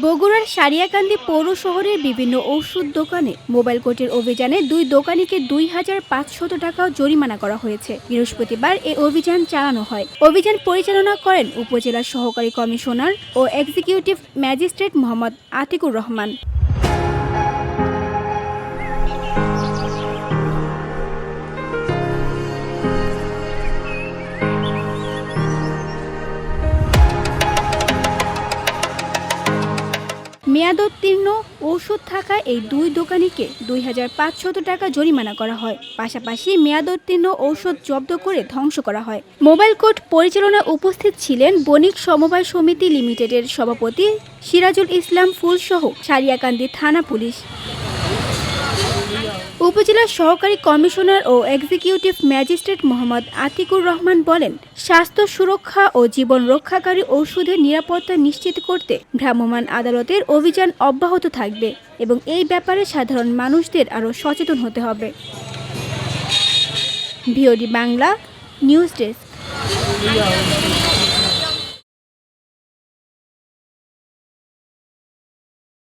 বগুড়ার সারিয়াকান্দি পৌর শহরের বিভিন্ন ঔষধ দোকানে মোবাইল কোর্টের অভিযানে দুই দোকানিকে দুই হাজার পাঁচশত টাকা জরিমানা করা হয়েছে। বৃহস্পতিবার এই অভিযান চালানো হয়। অভিযান পরিচালনা করেন উপজেলা সহকারী কমিশনার ও এক্সিকিউটিভ ম্যাজিস্ট্রেট মোহাম্মদ আতিকুর রহমান। মেয়াদোত্তীর্ণ ওষুধ থাকা এই দুই দোকানিকে দুই হাজার পাঁচশত টাকা জরিমানা করা হয়। পাশাপাশি মেয়াদোত্তীর্ণ ঔষধ জব্দ করে ধ্বংস করা হয়। মোবাইল কোর্ট পরিচালনায় উপস্থিত ছিলেন বণিক সমবায় সমিতি লিমিটেডের সভাপতি সিরাজুল ইসলাম ফুলসহ সারিয়াকান্দি থানা পুলিশ। উপজেলা সহকারী কমিশনার ও এক্সিকিউটিভ ম্যাজিস্ট্রেট মোহাম্মদ আতিকুর রহমান বলেন, স্বাস্থ্য সুরক্ষা ও জীবন রক্ষাকারী ওষুধের নিরাপত্তা নিশ্চিত করতে ভ্রাম্যমাণ আদালতের অভিযান অব্যাহত থাকবে এবং এই ব্যাপারে সাধারণ মানুষদের আরও সচেতন হতে হবে। VOD Bangla, news desk.